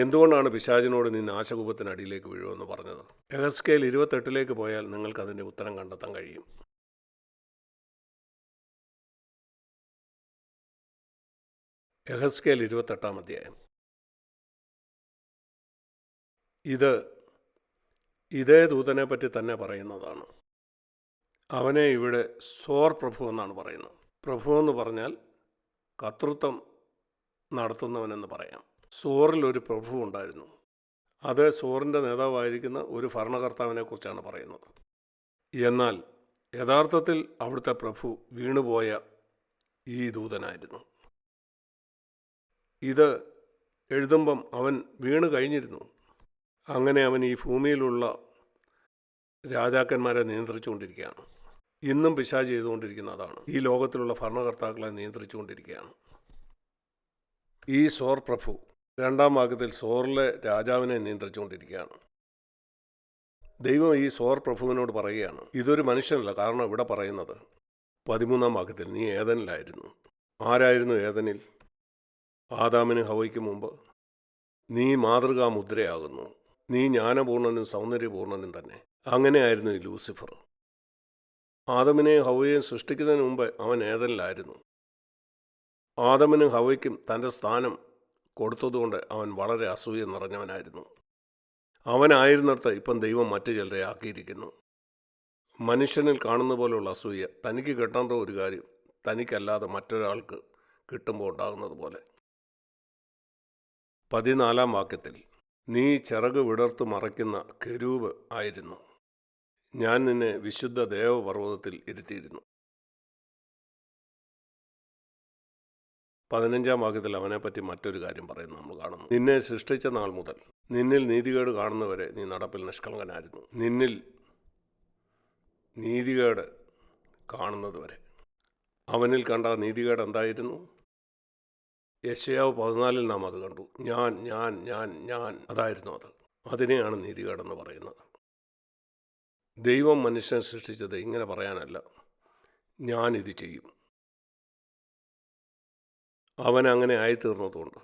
എന്തുകൊണ്ടാണ് പിശാചിനോട് നീ നാശകൂപത്തിനടിയിലേക്ക് വീഴുമെന്ന് പറഞ്ഞത്? എഹസ്കേൽ ഇരുപത്തെട്ടിലേക്ക് പോയാൽ നിങ്ങൾക്കതിന്റെ ഉത്തരം കണ്ടെത്താൻ കഴിയും. എഹസ്കേൽ ഇരുപത്തെട്ടാം അധ്യായം. ഇത് ഇതേ ദൂതനെ പറ്റി തന്നെ പറയുന്നതാണ്. അവനെ ഇവിടെ സോർ പ്രഭു എന്നാണ് പറയുന്നത്. പ്രഭു എന്ന് പറഞ്ഞാൽ കർത്തൃത്വം നടത്തുന്നവനെന്ന് പറയാം. സോറിൽ ഒരു പ്രഭു ഉണ്ടായിരുന്നു അത് സോറിന്റെ നേതാവായിരിക്കുന്ന ഒരു ഭരണകർത്താവിനെ കുറിച്ചാണ് പറയുന്നത്. എന്നാൽ യഥാർത്ഥത്തിൽ അവിടുത്തെ പ്രഭു വീണുപോയ ഈ ദൂതനായിരുന്നു. ഇത് എഴുതുമ്പം അവൻ വീണ് കഴിഞ്ഞിരുന്നു. അങ്ങനെ അവൻ ഈ ഭൂമിയിലുള്ള രാജാക്കന്മാരെ നിയന്ത്രിച്ചുകൊണ്ടിരിക്കുകയാണ്. ഇന്നും പിശാജ് ചെയ്തുകൊണ്ടിരിക്കുന്ന അതാണ്. ഈ ലോകത്തിലുള്ള ഭരണകർത്താക്കളെ നിയന്ത്രിച്ചുകൊണ്ടിരിക്കുകയാണ്. ഈ സോർ പ്രഭു രണ്ടാം ഭാഗത്തിൽ സോറിലെ രാജാവിനെ നിയന്ത്രിച്ചുകൊണ്ടിരിക്കുകയാണ്. ദൈവം ഈ സോർ പ്രഭുവിനോട് പറയുകയാണ് ഇതൊരു മനുഷ്യനല്ല കാരണം ഇവിടെ പറയുന്നത് പതിമൂന്നാം വാക്യത്തിൽ നീ ഏതനിലായിരുന്നു ആരായിരുന്നു ഏതനിൽ ആദാമിന് ഹവയ്ക്ക് മുമ്പ്. നീ മാതൃകാ മുദ്രയാകുന്നു നീ ജ്ഞാനപൂർണനും സൗന്ദര്യപൂർണനും തന്നെ. അങ്ങനെയായിരുന്നു ഈ ലൂസിഫർ. ആദമിനെയും ഹവയെയും സൃഷ്ടിക്കുന്നതിന് മുമ്പ് അവൻ ഏതനിലായിരുന്നു ആദമിനും ഹവയ്ക്കും തന്റെ സ്ഥാനം കൊടുത്തതുകൊണ്ട് അവൻ വളരെ അസൂയ നിറഞ്ഞവനായിരുന്നു. അവനായിരുന്നിടത്ത് ഇപ്പം ദൈവം മറ്റു ചിലരെ ആക്കിയിരിക്കുന്നു. മനുഷ്യനിൽ കാണുന്ന പോലെയുള്ള അസൂയ തനിക്ക് കിട്ടേണ്ട ഒരു കാര്യം തനിക്കല്ലാതെ മറ്റൊരാൾക്ക് കിട്ടുമ്പോൾ ഉണ്ടാകുന്നത് പോലെ. പതിനാലാം വാക്യത്തിൽ നീ ചിറക് വിടർത്ത് മറയ്ക്കുന്ന കെരൂവ് ആയിരുന്നു. ഞാൻ നിന്നെ വിശുദ്ധ ദേവപർവതത്തിൽ ഇരുത്തിയിരുന്നു. പതിനഞ്ചാം വാക്യത്തിൽ അവനെപ്പറ്റി മറ്റൊരു കാര്യം പറയുന്നു നമ്മൾ കാണുന്നു. നിന്നെ സൃഷ്ടിച്ച നാൾ മുതൽ നിന്നിൽ നീതികേട് കാണുന്നവരെ നീ നടപ്പിൽ നിഷ്കളങ്കനായിരുന്നു. നിന്നിൽ നീതികേട് കാണുന്നതുവരെ. അവനിൽ കണ്ട നീതികേട് എന്തായിരുന്നു? യശയാവ് പതിനാലിൽ നാം അത് കണ്ടു. ഞാൻ ഞാൻ ഞാൻ ഞാൻ അതായിരുന്നു അത്. അതിനെയാണ് നീതികേടെന്ന് പറയുന്നത്. ദൈവം മനുഷ്യനെ സൃഷ്ടിച്ചത് ഇങ്ങനെ പറയാനല്ല. ഞാനിത് ചെയ്യും. അവൻ അങ്ങനെ ആയിത്തീർന്നതുകൊണ്ട്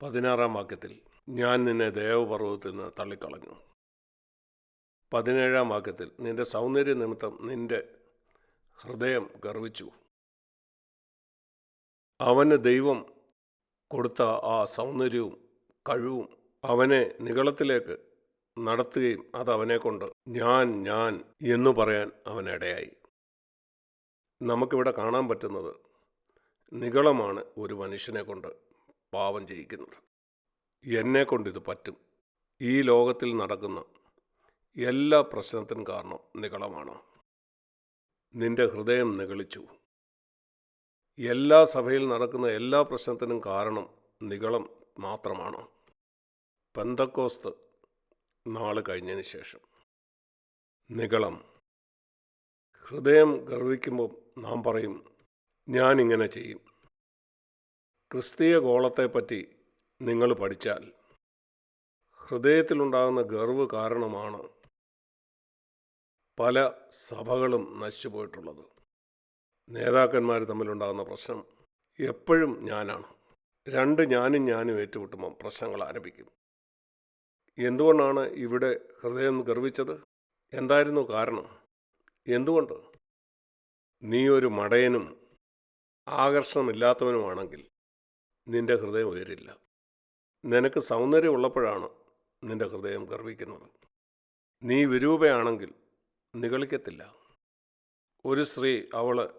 പതിനാറാം വാക്യത്തിൽ ഞാൻ നിന്നെ ദേവപർവതത്തിൽ നിന്ന് തള്ളിക്കളഞ്ഞു. പതിനേഴാം വാക്യത്തിൽ നിന്റെ സൗന്ദര്യ നിമിത്തം നിന്റെ ഹൃദയം ഗർവിച്ചു. അവന് ദൈവം കൊടുത്ത ആ സൗന്ദര്യവും കഴിവും അവനെ നികളത്തിലേക്ക് നടത്തുകയും അത് അവനെ കൊണ്ട് ഞാൻ ഞാൻ എന്ന് പറയാൻ അവനിടയായി നമുക്കിവിടെ കാണാൻ പറ്റുന്നത് നികളമാണ് ഒരു മനുഷ്യനെ കൊണ്ട് പാവം ചെയ്യിക്കുന്നത്. എന്നെ കൊണ്ടിത് പറ്റും. ഈ ലോകത്തിൽ നടക്കുന്ന എല്ലാ പ്രശ്നത്തിനും കാരണം നികളമാണ് നിന്റെ ഹൃദയം നികളിച്ചു എല്ലാ സഭയിൽ നടക്കുന്ന എല്ലാ പ്രശ്നത്തിനും കാരണം നികളം മാത്രമാണ്. പെന്തക്കോസ്ത് നാൾ കഴിഞ്ഞതിന് ശേഷം. നികളം ഹൃദയം ഗർവിക്കുമ്പോൾ നാം പറയും ഞാനിങ്ങനെ ചെയ്യും. ക്രിസ്തീയ ഗോളത്തെപ്പറ്റി നിങ്ങൾ പഠിച്ചാൽ ഹൃദയത്തിലുണ്ടാകുന്ന ഗർവ് കാരണമാണ് പല സഭകളും നശിച്ചുപോയിട്ടുള്ളത്. നേതാക്കന്മാർ തമ്മിലുണ്ടാകുന്ന പ്രശ്നം എപ്പോഴും ഞാനാണ്. രണ്ട് ഞാനും ഞാനും ഏറ്റുമുട്ടുമ്പം പ്രശ്നങ്ങൾ ആരംഭിക്കും. എന്തുകൊണ്ടാണ് ഇവിടെ ഹൃദയം ഗർവിച്ചത്? എന്തായിരുന്നു കാരണം? എന്തുകൊണ്ട്? നീ ഒരു മടയനും ആകർഷണമില്ലാത്തവനുമാണെങ്കിൽ നിന്റെ ഹൃദയം ഉയരില്ല. നിനക്ക് സൗന്ദര്യം ഉള്ളപ്പോഴാണ് നിന്റെ ഹൃദയം ഗർവിക്കുന്നത്. നീ വിരൂപയാണെങ്കിൽ നിഗളിക്കത്തില്ല. ഒരു സ്ത്രീ അവൾ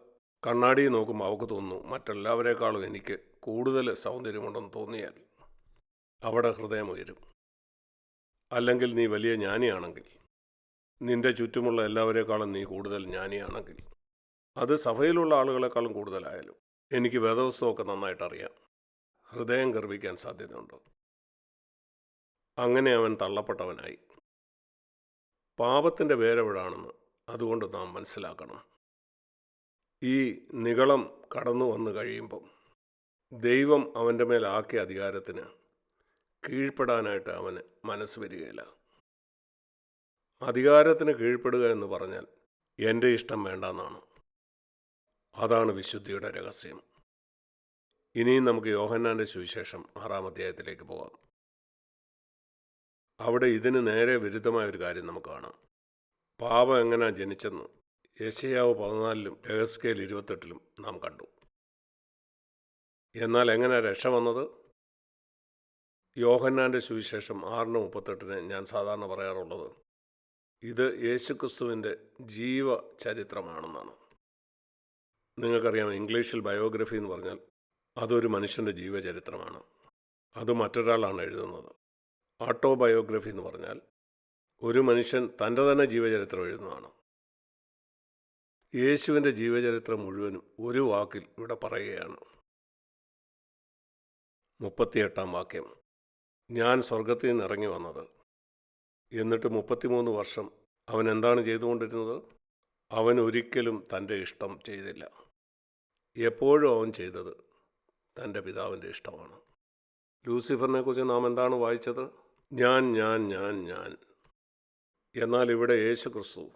കണ്ണാടി നോക്കുമ്പോൾ അവൾക്ക് തോന്നുന്നു മറ്റെല്ലാവരെക്കാളും എനിക്ക് കൂടുതൽ സൗന്ദര്യമുണ്ടെന്ന് തോന്നിയാൽ അവിടെ ഹൃദയം ഉയരും. അല്ലെങ്കിൽ നീ വലിയ ജ്ഞാനിയാണെങ്കിൽ നിന്റെ ചുറ്റുമുള്ള എല്ലാവരെക്കാളും നീ കൂടുതൽ ജ്ഞാനിയാണെങ്കിൽ അത് സഭയിലുള്ള ആളുകളെക്കാളും കൂടുതലായാലും എനിക്ക് വേദവസ്തുവൊക്കെ നന്നായിട്ട് അറിയാം ഹൃദയം ഗർവിക്കാൻ സാധ്യതയുണ്ട്. അങ്ങനെ അവൻ തള്ളപ്പെട്ടവനായി. പാപത്തിന്റെ വേരെവിടാണെന്ന് അതുകൊണ്ട് നാം മനസ്സിലാക്കണം. ഈ നികളം കടന്നു വന്നു കഴിയുമ്പം ദൈവം അവന്റെ മേലാക്കിയ അധികാരത്തിന് കീഴ്പ്പെടാനായിട്ട് അവന് മനസ്സ് വരികയില്ല. അധികാരത്തിന് കീഴ്പ്പെടുക എന്ന് പറഞ്ഞാൽ എന്റെ ഇഷ്ടം വേണ്ടെന്നാണ്. അതാണ് വിശുദ്ധിയുടെ രഹസ്യം. ഇനിയും നമുക്ക് യോഹന്നാന്റെ സുവിശേഷം ആറാം അധ്യായത്തിലേക്ക് പോകാം അവിടെ ഇതിന് നേരെ വിരുദ്ധമായ ഒരു കാര്യം നമുക്ക് കാണാം. പാപം എങ്ങനെ ജനിച്ചെന്ന് യശയാവ് പതിനാലിലും രഹസ്കേൽ ഇരുപത്തെട്ടിലും നാം കണ്ടു. എന്നാൽ എങ്ങനെ രക്ഷ വന്നത്? യോഹന്നാന്റെ സുവിശേഷം ആറിന് മുപ്പത്തെട്ടിന് ഞാൻ സാധാരണ പറയാറുള്ളത് ഇത് യേശുക്രിസ്തുവിന്റെ ജീവചരിത്രമാണെന്നാണ്. നിങ്ങൾക്കറിയാം ഇംഗ്ലീഷിൽ ബയോഗ്രഫി എന്ന് പറഞ്ഞാൽ അതൊരു മനുഷ്യന്റെ ജീവചരിത്രമാണ്. അത് മറ്റൊരാളാണ് എഴുതുന്നത്. ഓട്ടോബയോഗ്രഫി എന്ന് പറഞ്ഞാൽ ഒരു മനുഷ്യൻ തന്റെ തന്നെ ജീവചരിത്രം എഴുതുന്നതാണ്. യേശുവിന്റെ ജീവചരിത്രം മുഴുവനും ഒരു വാക്കിൽ ഇവിടെ പറയുകയാണ്. മുപ്പത്തിയെട്ടാം വാക്യം. ഞാൻ സ്വർഗത്തിൽ നിന്ന് ഇറങ്ങി വന്നത്. എന്നിട്ട് മുപ്പത്തിമൂന്ന് വർഷം അവൻ എന്താണ് ചെയ്തുകൊണ്ടിരുന്നത്? അവൻ ഒരിക്കലും തന്റെ ഇഷ്ടം ചെയ്തില്ല. എപ്പോഴും അവൻ ചെയ്തത് തന്റെ പിതാവിന്റെ ഇഷ്ടമാണ്. ലൂസിഫറിനെ കുറിച്ച് നാം എന്താണ് വായിച്ചത്? ഞാൻ ഞാൻ ഞാൻ ഞാൻ. എന്നാൽ ഇവിടെ യേശു ക്രിസ്തു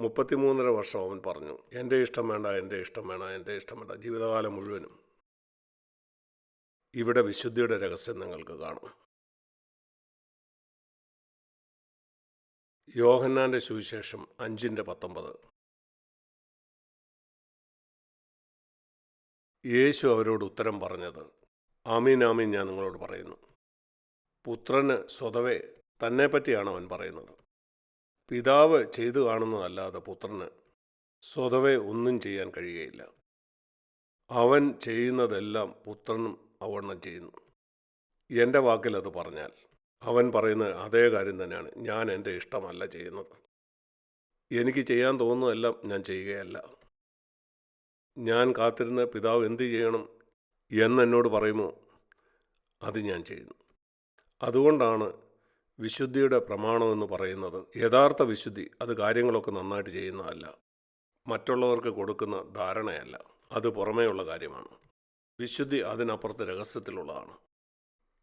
മുപ്പത്തിമൂന്നര വർഷം അവൻ പറഞ്ഞു എന്റെ ഇഷ്ടം വേണ്ട എന്റെ ഇഷ്ടം വേണ്ട എന്റെ ഇഷ്ടം വേണ്ട ജീവിതകാലം മുഴുവനും ഇവിടെ വിശുദ്ധിയുടെ രഹസ്യം നിങ്ങൾക്ക് കാണാം. യോഹന്നാന്റെ സുവിശേഷം അഞ്ചിന്റെ പത്തൊമ്പത്. യേശു അവരോട് ഉത്തരം പറഞ്ഞത് ആമീൻ ആമീൻ ഞാൻ നിങ്ങളോട് പറയുന്നു. പുത്രന് സ്വതവേ തന്നെപ്പറ്റിയാണ് അവൻ പറയുന്നത്. പിതാവ് ചെയ്തു കാണുന്നതല്ലാതെ പുത്രന് സ്വതവേ ഒന്നും ചെയ്യാൻ കഴിയുകയില്ല. അവൻ ചെയ്യുന്നതെല്ലാം പുത്രനും അവണ്ണം ചെയ്യുന്നു. എന്റെ വാക്കിൽ അത് പറഞ്ഞാൽ അവൻ പറയുന്ന അതേ കാര്യം തന്നെയാണ്. ഞാൻ എന്റെ ഇഷ്ടമല്ല ചെയ്യുന്നത്. എനിക്ക് ചെയ്യാൻ തോന്നുന്നതെല്ലാം ഞാൻ ചെയ്യുകയല്ല. ഞാൻ കാത്തിരുന്ന പിതാവ് എന്തു ചെയ്യണം എന്നെന്നോട് പറയുമോ? അത് ഞാൻ ചെയ്യുന്നു. അതുകൊണ്ടാണ് വിശുദ്ധിയുടെ പ്രമാണമെന്ന് പറയുന്നത്. യഥാർത്ഥ വിശുദ്ധി അത് കാര്യങ്ങളൊക്കെ നന്നായിട്ട് ചെയ്യുന്നതല്ല. മറ്റുള്ളവർക്ക് കൊടുക്കുന്ന ധാരണയല്ല. അത് പുറമേയുള്ള കാര്യമാണ്. വിശുദ്ധി അതിനപ്പുറത്ത് രഹസ്യത്തിലുള്ളതാണ്.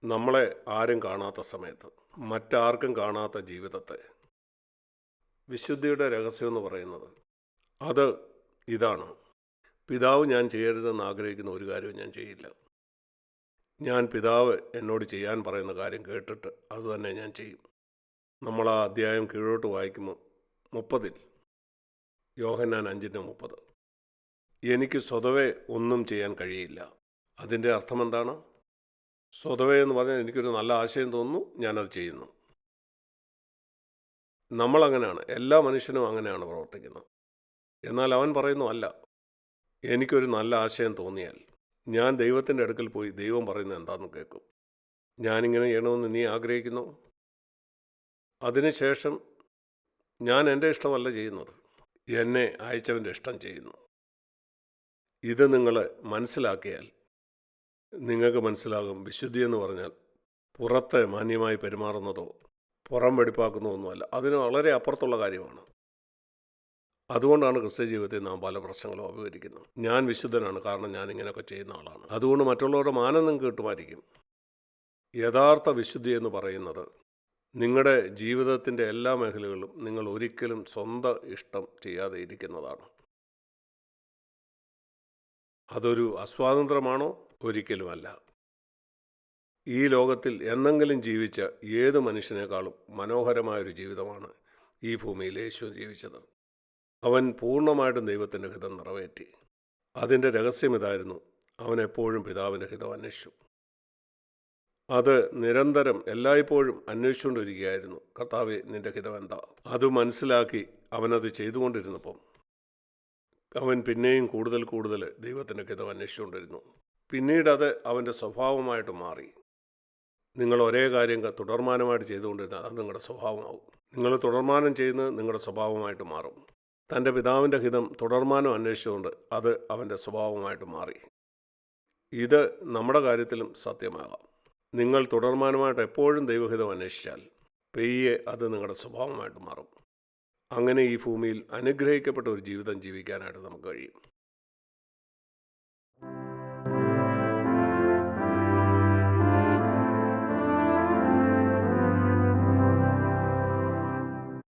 നമ്മളെ ആരും കാണാത്ത സമയത്ത് മറ്റാർക്കും കാണാത്ത ജീവിതത്തെ. വിശുദ്ധിയുടെ രഹസ്യം എന്ന് പറയുന്നത് അത് ഇതാണ്. പിതാവ് ഞാൻ ചെയ്യരുതെന്ന് ആഗ്രഹിക്കുന്ന ഒരു കാര്യവും ഞാൻ ചെയ്യില്ല. ഞാൻ പിതാവ് എന്നോട് ചെയ്യാൻ പറയുന്ന കാര്യം കേട്ടിട്ട് അതുതന്നെ ഞാൻ ചെയ്യും. നമ്മൾ ആ അധ്യായം കീഴോട്ട് വായിക്കുമ്പോൾ മുപ്പതിൽ യോഹന്നാൻ അഞ്ചിന്റെ മുപ്പത്. എനിക്ക് സ്വതവേ ഒന്നും ചെയ്യാൻ കഴിയില്ല. അതിന്റെ അർത്ഥം എന്താണ്? സ്വതവേ എന്ന് പറഞ്ഞാൽ എനിക്കൊരു നല്ല ആശയം തോന്നുന്നു ഞാനത് ചെയ്യുന്നു. നമ്മളങ്ങനെയാണ് എല്ലാ മനുഷ്യനും അങ്ങനെയാണ് പ്രവർത്തിക്കുന്നത്. എന്നാൽ അവൻ പറയുന്നു അല്ല എനിക്കൊരു നല്ല ആശയം തോന്നിയാൽ ഞാൻ ദൈവത്തിന്റെ അടുക്കൽ പോയി ദൈവം പറയുന്നത് എന്താണെന്ന് കേൾക്കും. ഞാനിങ്ങനെ ചെയ്യണമെന്ന് നീ ആഗ്രഹിക്കുന്നു? അതിനുശേഷം ഞാൻ എന്റെ ഇഷ്ടമല്ല ചെയ്യുന്നത്. എന്നെ അയച്ചവന്റെ ഇഷ്ടം ചെയ്യുന്നു. ഇത് നിങ്ങൾ മനസ്സിലാക്കിയാൽ നിങ്ങൾക്ക് മനസ്സിലാകും വിശുദ്ധി എന്ന് പറഞ്ഞാൽ പുറത്തെ മാന്യമായി പെരുമാറുന്നതോ പുറം വെടിപ്പാക്കുന്നതൊന്നുമല്ല അതിന് വളരെ അപ്പുറത്തുള്ള കാര്യമാണ്. അതുകൊണ്ടാണ് ക്രിസ്ത്യ ജീവിതത്തിൽ നാം പല പ്രശ്നങ്ങളും അഭിമുഖീകരിക്കുന്നത്. ഞാൻ വിശുദ്ധനാണ് കാരണം ഞാൻ ഇങ്ങനെയൊക്കെ ചെയ്യുന്ന ആളാണ്. അതുകൊണ്ട് മറ്റുള്ളവരുടെ മാനനം കിട്ടുമായിരിക്കും. യഥാർത്ഥ വിശുദ്ധി എന്ന് പറയുന്നത് നിങ്ങളുടെ ജീവിതത്തിന്റെ എല്ലാ മേഖലകളിലും നിങ്ങൾ ഒരിക്കലും സ്വന്തം ഇഷ്ടം ചെയ്യാതെ ഇരിക്കുന്നതാണ്. അതൊരു അസ്വാതന്ത്ര്യമാണോ? ഒരിക്കലുമല്ല. ഈ ലോകത്തിൽ എന്നെങ്കിലും ജീവിച്ച ഏത് മനുഷ്യനേക്കാളും മനോഹരമായൊരു ജീവിതമാണ് ഈ ഭൂമിയിൽ യേശു ജീവിച്ചത്. അവൻ പൂർണമായിട്ടും ദൈവത്തിന്റെ ഹിതം നിറവേറ്റി. അതിന്റെ രഹസ്യം ഇതായിരുന്നു. അവൻ എപ്പോഴും പിതാവിന്റെ ഹിതം അന്വേഷിച്ചു. അത് നിരന്തരം എല്ലായ്പ്പോഴും അന്വേഷിച്ചുകൊണ്ടിരിക്കുകയായിരുന്നു. കർത്താവെ നിന്റെ ഹിതം എന്താ? അത് മനസ്സിലാക്കി അവനത് ചെയ്തുകൊണ്ടിരുന്നപ്പം അവൻ പിന്നെയും കൂടുതൽ കൂടുതൽ ദൈവത്തിന്റെ ഹിതം അന്വേഷിച്ചുകൊണ്ടിരുന്നു. പിന്നീട് അത് അവന്റെ സ്വഭാവമായിട്ട് മാറി. നിങ്ങൾ ഒരേ കാര്യം തുടർമാനമായിട്ട് ചെയ്തുകൊണ്ടിരുന്നാൽ അത് നിങ്ങളുടെ സ്വഭാവമാകും നിങ്ങൾ തുടർമാനം ചെയ്യുന്നത് നിങ്ങളുടെ സ്വഭാവമായിട്ട് മാറും. തന്റെ പിതാവിന്റെ ഹിതം തുടർമാനം അന്വേഷിച്ചുകൊണ്ട് അത് അവന്റെ സ്വഭാവമായിട്ട് മാറി. ഇത് നമ്മുടെ കാര്യത്തിലും സത്യമാകാം. നിങ്ങൾ തുടർമാനമായിട്ട് എപ്പോഴും ദൈവഹിതം അന്വേഷിച്ചാൽ പെയ്യെ അത് നിങ്ങളുടെ സ്വഭാവമായിട്ട് മാറും. അങ്ങനെ ഈ ഭൂമിയിൽ അനുഗ്രഹിക്കപ്പെട്ട ഒരു ജീവിതം ജീവിക്കാനായിട്ട് നമുക്ക് കഴിയും.